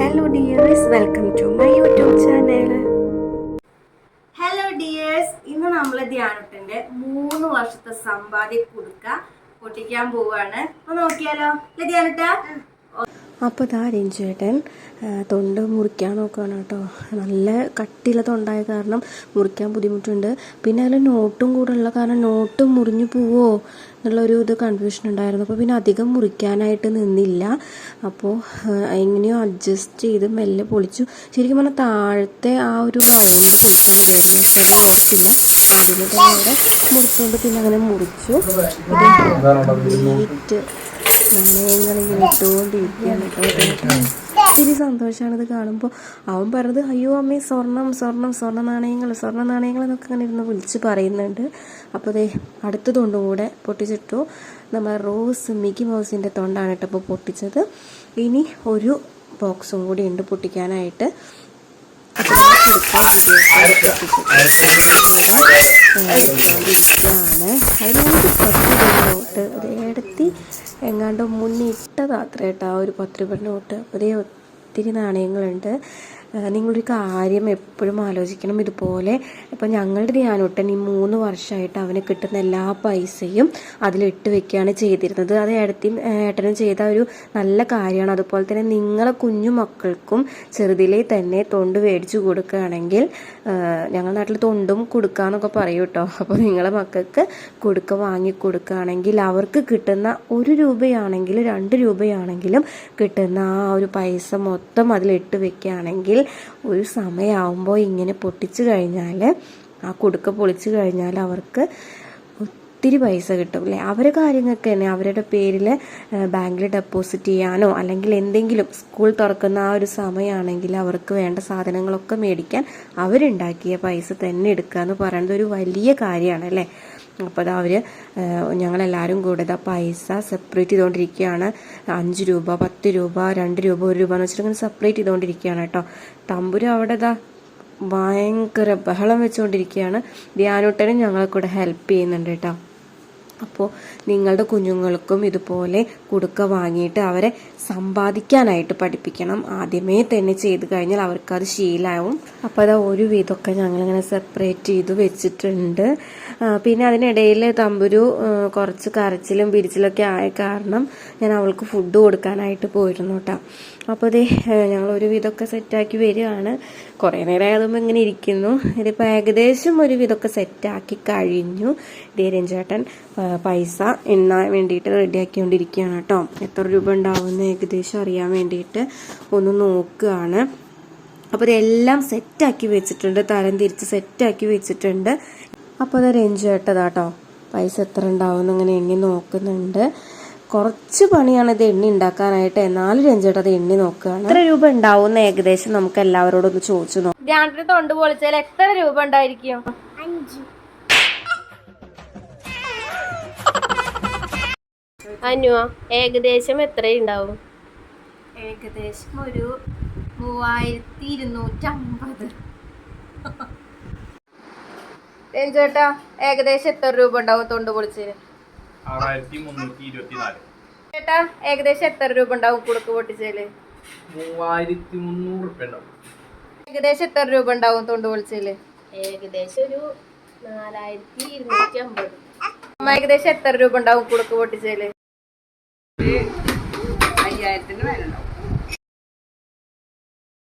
Hello dears welcome to my YouTube channel hello dears ഇന്ന് നമ്മൾ ധ്യാനത്തിന്റെ മൂന്ന് വർഷത്തെ സമ്പാദ്യ കുടുക്ക പൊട്ടിക്കാൻ പോവാണ്. അപ്പോൾ നോക്കിയാലോ? അല്ലേ ധ്യാനട്ട അപ്പോൾ ഇതാ രഞ്ജുവേട്ടൻ തൊണ്ട് മുറിക്കാൻ നോക്കുകയാണ് കേട്ടോ. നല്ല കട്ടിയുള്ള തൊണ്ടായ കാരണം മുറിക്കാൻ ബുദ്ധിമുട്ടുണ്ട്. പിന്നെ അതിൽ നോട്ടും കൂടെ ഉള്ള കാരണം നോട്ട് മുറിഞ്ഞു പോവോ എന്നുള്ളൊരു ഇത് കൺഫ്യൂഷൻ ഉണ്ടായിരുന്നു. അപ്പോൾ പിന്നെ അധികം മുറിക്കാനായിട്ട് നിന്നില്ല. അപ്പോൾ എങ്ങനെയോ അഡ്ജസ്റ്റ് ചെയ്ത് മെല്ലെ പൊളിച്ചു. ശരിക്കും പറഞ്ഞാൽ താഴത്തെ ആ ഒരു റൗണ്ട് അത് ഓർത്തില്ല അതിനെ തന്നെ അവിടെ മുറിച്ചുകൊണ്ട് പിന്നെ അങ്ങനെ മുറിച്ചു. ഇത് നാണയങ്ങൾ ഇങ്ങനെ ഇട്ടുകൊണ്ടിരിക്കുകയാണ്. കേട്ടോ ഒത്തിരി സന്തോഷമാണ് ഇത് കാണുമ്പോൾ അവൻ പറഞ്ഞത് അയ്യോ അമ്മേ സ്വർണം സ്വർണം സ്വർണ നാണയങ്ങൾ സ്വർണ നാണയങ്ങൾ എന്നൊക്കെ അങ്ങനെ ഇരുന്ന് വിളിച്ച് പറയുന്നുണ്ട്. അപ്പോൾ ദേ അടുത്ത തൊണ്ടും കൂടെ പൊട്ടിച്ചിട്ടു. നമ്മൾ റോസ് മിക്കി മൗസിന്റെ തൊണ്ടാണ് കേട്ടോ പൊട്ടിച്ചത്. ഇനി ഒരു ബോക്സും കൂടി ഉണ്ട് പൊട്ടിക്കാനായിട്ട്. കൊടുക്കാൻ വേണ്ടിയിട്ട് എടുത്തുകൊണ്ടിരിക്കുകയാണ് പത്ത് രൂപ നോട്ട് അത് ഏടത്തി എങ്ങാണ്ട് മുന്നിട്ടതാത്ര കേട്ടോ ആ ഒരു പത്ത് രൂപ നോട്ട്. അതേ ഒത്തിരി നാണയങ്ങളുണ്ട്. നിങ്ങളൊരു കാര്യം എപ്പോഴും ആലോചിക്കണം. ഇതുപോലെ ഇപ്പം ഞങ്ങളുടെ ധ്യാനൊട്ടൻ ഈ മൂന്ന് വർഷമായിട്ട് അവന് കിട്ടുന്ന എല്ലാ പൈസയും അതിലിട്ട് വെക്കുകയാണ് ചെയ്തിരുന്നത്. അത് ഏടത്തിയും ഏട്ടനും ചെയ്ത ഒരു നല്ല കാര്യമാണ്. അതുപോലെ തന്നെ നിങ്ങളെ കുഞ്ഞു മക്കൾക്കും ചെറുതിലെ തന്നെ തൊണ്ട് മേടിച്ചു കൊടുക്കുകയാണെങ്കിൽ ഞങ്ങളുടെ നാട്ടിൽ തൊണ്ടും കൊടുക്കാന്നൊക്കെ പറയും കേട്ടോ. അപ്പോൾ നിങ്ങളെ മക്കൾക്ക് കൊടുക്ക വാങ്ങി കൊടുക്കുകയാണെങ്കിൽ അവർക്ക് കിട്ടുന്ന ഒരു രൂപയാണെങ്കിലും രണ്ട് രൂപയാണെങ്കിലും കിട്ടുന്ന ആ ഒരു പൈസ മൊത്തം അതിലിട്ട് വെക്കുകയാണെങ്കിൽ ഒരു സമയമാകുമ്പോൾ ഇങ്ങനെ പൊട്ടിച്ചു കഴിഞ്ഞാൽ ആ കുടുക്ക പൊളിച്ചു കഴിഞ്ഞാൽ അവർക്ക് ഒത്തിരി പൈസ കിട്ടും അല്ലേ അവരുടെ കാര്യങ്ങൾക്ക് തന്നെ അവരുടെ പേരിൽ ബാങ്കിൽ ഡെപ്പോസിറ്റ് ചെയ്യാനോ അല്ലെങ്കിൽ എന്തെങ്കിലും സ്കൂൾ തുറക്കുന്ന ആ ഒരു സമയമാണെങ്കിൽ അവർക്ക് വേണ്ട സാധനങ്ങളൊക്കെ മേടിക്കാൻ അവരുണ്ടാക്കിയ പൈസ തന്നെ എടുക്കുക എന്ന് പറയുന്നത് ഒരു വലിയ കാര്യമാണ് അല്ലേ അപ്പോൾ അത് അവർ ഞങ്ങളെല്ലാവരും കൂടെ ഇതാ പൈസ സെപ്പറേറ്റ് ചെയ്തുകൊണ്ടിരിക്കുകയാണ് അഞ്ച് രൂപ പത്ത് രൂപ രണ്ട് രൂപ ഒരു രൂപ എന്ന് വെച്ചിട്ട് സെപ്പറേറ്റ് ചെയ്തുകൊണ്ടിരിക്കുകയാണ് കേട്ടോ. തമ്പുരു അവിടെ ഇതാ ഭയങ്കര ബഹളം വെച്ചുകൊണ്ടിരിക്കുകയാണ് ധ്യാനൂട്ടനും ഞങ്ങളെ കൂടെ ഹെൽപ്പ് ചെയ്യുന്നുണ്ട് കേട്ടോ. അപ്പോൾ നിങ്ങളുടെ കുഞ്ഞുങ്ങൾക്കും ഇതുപോലെ കുടുക്ക വാങ്ങിയിട്ട് അവരെ സമ്പാദിക്കാനായിട്ട് പഠിപ്പിക്കണം. ആദ്യമേ തന്നെ ചെയ്ത് കഴിഞ്ഞാൽ അവർക്കത് ശീലാവും. അപ്പോൾ അത് ഒരു വിധമൊക്കെ ഞങ്ങളിങ്ങനെ സെപ്പറേറ്റ് ചെയ്ത് വെച്ചിട്ടുണ്ട്. പിന്നെ അതിനിടയിൽ തമ്പുരു കുറച്ച് കരച്ചിലും പിരിച്ചിലൊക്കെ ആയ കാരണം ഞാൻ അവൾക്ക് ഫുഡ് കൊടുക്കാനായിട്ട് പോയിരുന്നു കേട്ടോ അപ്പോൾ അതെ ഞങ്ങൾ ഒരു വിധമൊക്കെ സെറ്റാക്കി വരികയാണ്. കുറേ നേരം ആയതുമ്പോൾ ഇങ്ങനെ ഇരിക്കുന്നു. ഇതിപ്പോൾ ഏകദേശം ഒരു വിധമൊക്കെ സെറ്റാക്കി കഴിഞ്ഞു. ധീരൻ ചേട്ടൻ ആ, പൈസ എണ്ണാൻ വേണ്ടിയിട്ട് റെഡിയാക്കിക്കൊണ്ടിരിക്കുകയാണ് കേട്ടോ. എത്ര രൂപ ഉണ്ടാവുമെന്ന് ഏകദേശം അറിയാൻ വേണ്ടിയിട്ട് ഒന്ന് നോക്കുകയാണ്. അപ്പോൾ ഇതെല്ലാം സെറ്റാക്കി വെച്ചിട്ടുണ്ട്. തരം തിരിച്ച് സെറ്റാക്കി വെച്ചിട്ടുണ്ട്. അപ്പോൾ അത് രഞ്ജു ചേട്ടതാട്ടോ പൈസ എത്ര ഉണ്ടാവും അങ്ങനെ എണ്ണി നോക്കുന്നുണ്ട്. കുറച്ച് പണിയാണ് ഇത് എണ്ണി ഉണ്ടാക്കാനായിട്ട്. എന്നാലും രഞ്ജേട്ടത് എണ്ണി നോക്കുകയാണ് എത്ര രൂപ ഉണ്ടാവും ഏകദേശം നമുക്ക് എല്ലാവരോടും ഒന്ന് ചോദിച്ചു നോക്കാം. തൊണ്ട് പൊളിച്ചാൽ എത്ര രൂപ ഉണ്ടായിരിക്കും? അനു ഏകദേശം എത്ര ഉണ്ടാവും? ഏകദേശം ഒരു മൂവായിരത്തി ഇരുന്നൂറ്റി അമ്പത് ചേട്ടാ ഏകദേശം എത്ര രൂപ ഉണ്ടാവും തൊണ്ട് പൊളിച്ചതിന്? ചേട്ടാ ഏകദേശം എത്ര രൂപ ഉണ്ടാവും കുടുക്ക് പൊട്ടിച്ചേൽ? മൂവായിരത്തി മുന്നൂറ് രൂപ ഉണ്ടാവും. ഏകദേശം എത്ര രൂപ ഉണ്ടാവും തൊണ്ട് പൊളിച്ചേൽ? ഏകദേശം ഒരു നാലായിരത്തി ഇരുന്നൂറ്റി അമ്പത്. ഏകദേശം എത്ര രൂപ ഉണ്ടാവും കുടുക്ക് പൊട്ടിച്ചേൽ? അയ്യായിരത്തിന്റെ